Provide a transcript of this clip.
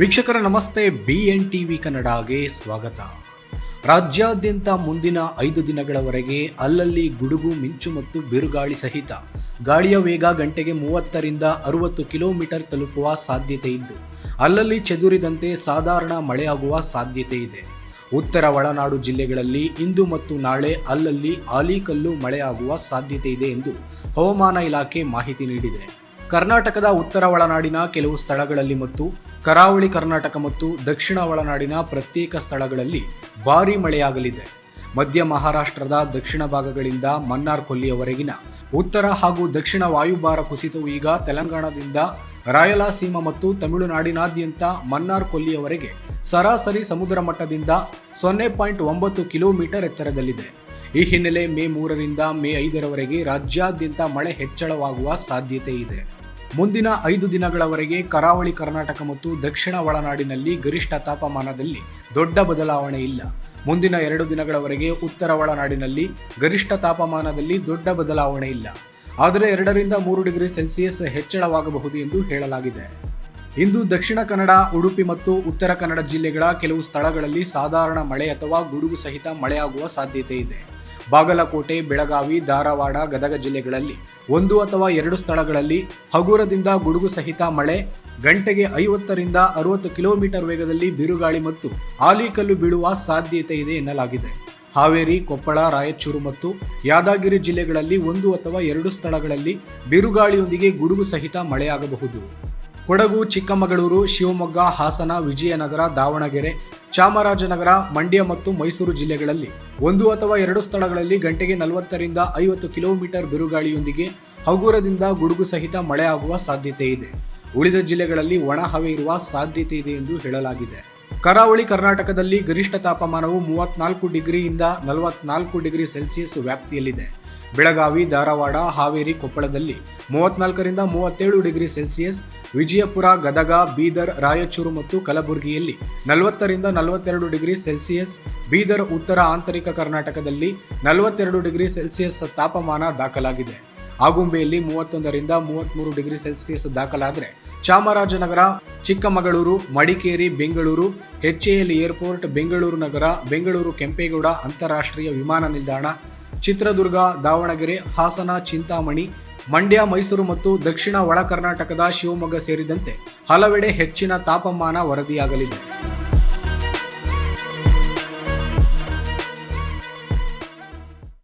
ವೀಕ್ಷಕರ ನಮಸ್ತೆ B N TV ಕನ್ನಡಗೆ ಸ್ವಾಗತ. ರಾಜ್ಯಾದ್ಯಂತ ಮುಂದಿನ ಐದು ದಿನಗಳವರೆಗೆ ಅಲ್ಲಲ್ಲಿ ಗುಡುಗು, ಮಿಂಚು ಮತ್ತು ಬಿರುಗಾಳಿ ಸಹಿತ ಗಾಳಿಯ ವೇಗ ಗಂಟೆಗೆ ಮೂವತ್ತರಿಂದ ಅರುವತ್ತು ಕಿಲೋಮೀಟರ್ ತಲುಪುವ ಸಾಧ್ಯತೆ ಇದ್ದು, ಅಲ್ಲಲ್ಲಿ ಚದುರಿದಂತೆ ಸಾಧಾರಣ ಮಳೆಯಾಗುವ ಸಾಧ್ಯತೆ ಇದೆ. ಉತ್ತರ ಒಳನಾಡು ಜಿಲ್ಲೆಗಳಲ್ಲಿ ಇಂದು ಮತ್ತು ನಾಳೆ ಅಲ್ಲಲ್ಲಿ ಆಲಿಕಲ್ಲು ಮಳೆಯಾಗುವ ಸಾಧ್ಯತೆ ಇದೆ ಎಂದು ಹವಾಮಾನ ಇಲಾಖೆ ಮಾಹಿತಿ ನೀಡಿದೆ. ಕರ್ನಾಟಕದ ಉತ್ತರ ಒಳನಾಡಿನ ಕೆಲವು ಸ್ಥಳಗಳಲ್ಲಿ ಮತ್ತು ಕರಾವಳಿ ಕರ್ನಾಟಕ ಮತ್ತು ದಕ್ಷಿಣ ಒಳನಾಡಿನ ಪ್ರತ್ಯೇಕ ಸ್ಥಳಗಳಲ್ಲಿ ಭಾರೀ ಮಳೆಯಾಗಲಿದೆ. ಮಧ್ಯ ಮಹಾರಾಷ್ಟ್ರದ ದಕ್ಷಿಣ ಭಾಗಗಳಿಂದ ಮನ್ನಾರ್ ಕೊಲ್ಲಿಯವರೆಗಿನ ಉತ್ತರ ಹಾಗೂ ದಕ್ಷಿಣ ವಾಯುಭಾರ ಕುಸಿತವು ಈಗ ತೆಲಂಗಾಣದಿಂದ ರಾಯಲಸೀಮಾ ಮತ್ತು ತಮಿಳುನಾಡಿನಾದ್ಯಂತ ಮನ್ನಾರ್ ಕೊಲ್ಲಿಯವರೆಗೆ ಸರಾಸರಿ ಸಮುದ್ರ ಮಟ್ಟದಿಂದ ಸೊನ್ನೆ ಪಾಯಿಂಟ್ ಒಂಬತ್ತು ಕಿಲೋಮೀಟರ್ ಎತ್ತರದಲ್ಲಿದೆ. ಈ ಹಿನ್ನೆಲೆ ಮೇ ಮೂರರಿಂದ ಮೇ ಐದರವರೆಗೆ ರಾಜ್ಯಾದ್ಯಂತ ಮಳೆ ಹೆಚ್ಚಳವಾಗುವ ಸಾಧ್ಯತೆ ಇದೆ. ಮುಂದಿನ ಐದು ದಿನಗಳವರೆಗೆ ಕರಾವಳಿ ಕರ್ನಾಟಕ ಮತ್ತು ದಕ್ಷಿಣ ಒಳನಾಡಿನಲ್ಲಿ ಗರಿಷ್ಠ ತಾಪಮಾನದಲ್ಲಿ ದೊಡ್ಡ ಬದಲಾವಣೆ ಇಲ್ಲ. ಮುಂದಿನ ಎರಡು ದಿನಗಳವರೆಗೆ ಉತ್ತರ ಒಳನಾಡಿನಲ್ಲಿ ಗರಿಷ್ಠ ತಾಪಮಾನದಲ್ಲಿ ದೊಡ್ಡ ಬದಲಾವಣೆ ಇಲ್ಲ. ಆದರೆ ಎರಡರಿಂದ ಮೂರು ಡಿಗ್ರಿ ಸೆಲ್ಸಿಯಸ್ ಹೆಚ್ಚಳವಾಗಬಹುದು ಎಂದು ಹೇಳಲಾಗಿದೆ. ಇಂದು ದಕ್ಷಿಣ ಕನ್ನಡ, ಉಡುಪಿ ಮತ್ತು ಉತ್ತರ ಕನ್ನಡ ಜಿಲ್ಲೆಗಳ ಕೆಲವು ಸ್ಥಳಗಳಲ್ಲಿ ಸಾಧಾರಣ ಮಳೆ ಅಥವಾ ಗುಡುಗು ಸಹಿತ ಮಳೆಯಾಗುವ ಸಾಧ್ಯತೆ ಇದೆ. ಬಾಗಲಕೋಟೆ, ಬೆಳಗಾವಿ, ಧಾರವಾಡ, ಗದಗ ಜಿಲ್ಲೆಗಳಲ್ಲಿ ಒಂದು ಅಥವಾ ಎರಡು ಸ್ಥಳಗಳಲ್ಲಿ ಹಗುರದಿಂದ ಗುಡುಗು ಸಹಿತ ಮಳೆ, ಗಂಟೆಗೆ ಐವತ್ತರಿಂದ ಅರವತ್ತು ಕಿಲೋಮೀಟರ್ ವೇಗದಲ್ಲಿ ಬಿರುಗಾಳಿ ಮತ್ತು ಆಲಿಕಲ್ಲು ಬೀಳುವ ಸಾಧ್ಯತೆ ಇದೆ ಎನ್ನಲಾಗಿದೆ. ಹಾವೇರಿ, ಕೊಪ್ಪಳ, ರಾಯಚೂರು ಮತ್ತು ಯಾದಗಿರಿ ಜಿಲ್ಲೆಗಳಲ್ಲಿ ಒಂದು ಅಥವಾ ಎರಡು ಸ್ಥಳಗಳಲ್ಲಿ ಬಿರುಗಾಳಿಯೊಂದಿಗೆ ಗುಡುಗು ಸಹಿತ ಮಳೆಯಾಗಬಹುದು. ಕೊಡಗು, ಚಿಕ್ಕಮಗಳೂರು, ಶಿವಮೊಗ್ಗ, ಹಾಸನ, ವಿಜಯನಗರ, ದಾವಣಗೆರೆ ಚಾಮರಾಜನಗರ, ಮಂಡ್ಯ ಮತ್ತು ಮೈಸೂರು ಜಿಲ್ಲೆಗಳಲ್ಲಿ ಒಂದು ಅಥವಾ ಎರಡು ಸ್ಥಳಗಳಲ್ಲಿ ಗಂಟೆಗೆ ನಲವತ್ತರಿಂದ ಐವತ್ತು ಕಿಲೋಮೀಟರ್ ಬಿರುಗಾಳಿಯೊಂದಿಗೆ ಹಗುರದಿಂದ ಗುಡುಗು ಸಹಿತ ಮಳೆಯಾಗುವ ಸಾಧ್ಯತೆ ಇದೆ. ಉಳಿದ ಜಿಲ್ಲೆಗಳಲ್ಲಿ ಒಣ ಹವೆ ಇರುವ ಸಾಧ್ಯತೆ ಇದೆ ಎಂದು ಹೇಳಲಾಗಿದೆ. ಕರಾವಳಿ ಕರ್ನಾಟಕದಲ್ಲಿ ಗರಿಷ್ಠ ತಾಪಮಾನವು ಮೂವತ್ನಾಲ್ಕು ಡಿಗ್ರಿಯಿಂದ ನಲವತ್ನಾಲ್ಕು ಡಿಗ್ರಿ ಸೆಲ್ಸಿಯಸ್ ವ್ಯಾಪ್ತಿಯಲ್ಲಿದೆ. ಬೆಳಗಾವಿ, ಧಾರವಾಡ, ಹಾವೇರಿ ಕೊಪ್ಪಳದಲ್ಲಿ ಮೂವತ್ನಾಲ್ಕರಿಂದ ಮೂವತ್ತೇಳು ಡಿಗ್ರಿ ಸೆಲ್ಸಿಯಸ್, ವಿಜಯಪುರ, ಗದಗ, ಬೀದರ್, ರಾಯಚೂರು ಮತ್ತು ಕಲಬುರಗಿಯಲ್ಲಿ ನಲವತ್ತರಿಂದ ನಲವತ್ತೆರಡು ಡಿಗ್ರಿ ಸೆಲ್ಸಿಯಸ್, ಬೀದರ್, ಉತ್ತರ ಆಂತರಿಕ ಕರ್ನಾಟಕದಲ್ಲಿ ನಲವತ್ತೆರಡು ಡಿಗ್ರಿ ಸೆಲ್ಸಿಯಸ್ ತಾಪಮಾನ ದಾಖಲಾಗಿದೆ. ಆಗುಂಬೆಯಲ್ಲಿ ಮೂವತ್ತೊಂದರಿಂದ ಮೂವತ್ತ್ಮೂರು ಡಿಗ್ರಿ ಸೆಲ್ಸಿಯಸ್ ದಾಖಲಾದರೆ ಚಾಮರಾಜನಗರ, ಚಿಕ್ಕಮಗಳೂರು, ಮಡಿಕೇರಿ, ಬೆಂಗಳೂರು ಎಚ್ಎಎಲ್ ಏರ್ಪೋರ್ಟ್, ಬೆಂಗಳೂರು ನಗರ, ಬೆಂಗಳೂರು ಕೆಂಪೇಗೌಡ ಅಂತಾರಾಷ್ಟ್ರೀಯ ವಿಮಾನ ನಿಲ್ದಾಣ ಚಿತ್ರದುರ್ಗ, ದಾವಣಗೆರೆ, ಹಾಸನ, ಚಿಂತಾಮಣಿ, ಮಂಡ್ಯ, ಮೈಸೂರು ಮತ್ತು ದಕ್ಷಿಣ ಒಳ ಕರ್ನಾಟಕದ ಶಿವಮೊಗ್ಗ ಸೇರಿದಂತೆ ಹಲವೆಡೆ ಹೆಚ್ಚಿನ ತಾಪಮಾನ ವರದಿಯಾಗಲಿದೆ.